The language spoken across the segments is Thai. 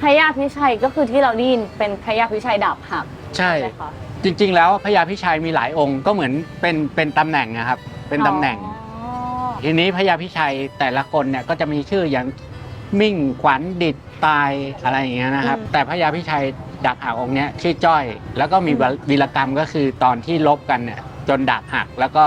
พระยาพิชัยก็คือที่เราได้ยินเป็นพระยาพิชัยดาบหักใช่ ไหมคะ จริง ๆ แล้วพญาพิชัยมีหลายองค์ก็เหมือนเป็นเป็นตำแหน่งนะครับ เป็นตำแหน่ง อ๋อทีนี้พญาพิชัยแต่ละคนเนี่ยก็จะมีชื่ออย่างมิ่งขวัญดิดตายอะไรอย่างเงี้ยนะครับ แต่พญาพิชัยดาบหักองค์เนี้ยชื่อจ้อย แล้วก็มีวีรกรรมก็คือตอนที่ลบกันเนี่ยจนดาบหักแล้วก็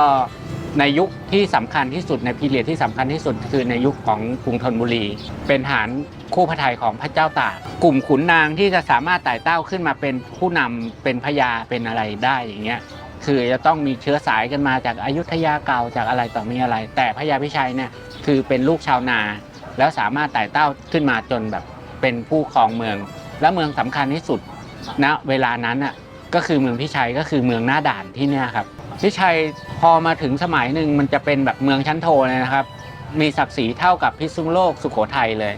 ในยุคที่สำคัญที่สุดในพีเรียดที่สำคัญที่สุดคือในยุคของกรุงธนบุรี เป็นฐานคู่พระทัยของพระเจ้าตากกลุ่มขุนนางที่จะสามารถไต่เต้าขึ้นมาเป็นผู้นำเป็นพญาเป็นอะไรได้อย่างเงี้ยคือจะต้องมีเชื้อสายกันมาจากอายุทยาเก่าจากอะไรต่อมีอะไร แต่พญาพิชัยเนี่ยคือเป็นลูกชาวนา แล้วสามารถไต่เต้าขึ้นมาจนแบบเป็นผู้ครองเมือง และเมืองสำคัญที่สุดณเวลานั้นอะก็คือเมืองพิชัยก็คือเมืองหน้าด่านที่เนี่ยครับ พิชัยพอมาถึงสมัยหนึ่งมันจะเป็นแบบเมืองชั้นโทเลยนะครับ มีศักดิ์ศรีเท่ากับพิษณุโลกสุโขทัยเลย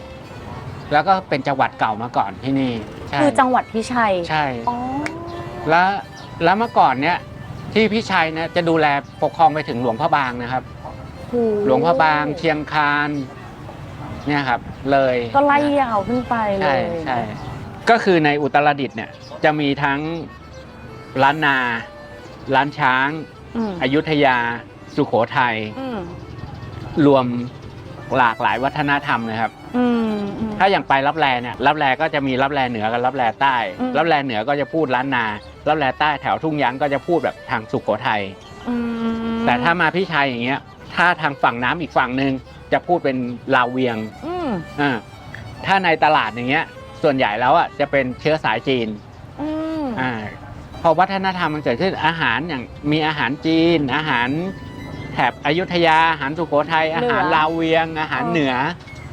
แล้วก็เป็นจังหวัดเก่ามาก่อนที่นี่ใช่คือจังหวัดพิชัยใช่อ๋อแล้วแล้วเมื่อก่อนเนี่ยที่พี่ชัยเนี่ยจะดูแลปกครองไปถึงหลวงพ่อบางนะครับโอ้หลวงพ่อบางเชียงคานเนี่ยครับ เลยก็ไล่ยาวขึ้นไปเลใช่ย ใช่ก็คือในอุตรดิตถ์เนี่ยจะมีทั้งล้านนา ล้านช้าง อืมอยุธยา สุโขทัย อืมรวมหลากหลายวัฒนธรรมเลยครับ อืมอืม ถ้าอย่างไปรับแลเนี่ยรับแลก็จะมีรับแลเหนือกับรับแลใต้อืม รับแลเหนือก็จะพูดล้านนารับแลใต้แถวทุ่งยางก็จะพูดแบบทางสุโขทัย อืมแต่ถ้ามาพี่ชัยอย่างเงี้ย ถ้าทางฝั่งน้ำอีกฝั่งหนึ่งจะพูดเป็นลาวเวียงอืมอ่าถ้าในตลาดอย่างเงี้ย ส่วนใหญ่แล้วอะจะเป็นเชื้อสายจีนอืมอ่าพ อวัฒนธรรมมันเกิดขึ้นอาหารอย่างมีอาหารจีน อาหารแถบอยุธยาอาหารสุโขทัยอาหารลาวเวียง อาหารเหนือ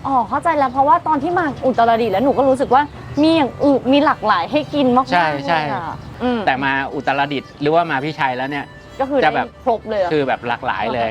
อ๋อเข้าใจแล้วเพราะว่าตอนที่มาอุตรดิตถ์แล้วหนูก็รู้สึกว่ามีอย่างอื่นมีหลากหลายให้กินมากๆใช่ใช่เลยอะอืมแต่มาอุตรดิตถ์หรือว่ามาพี่ชัยแล้วเนี่ยก็คือจะได้แบบครบเลยอะคือแบบหลากหลายเลย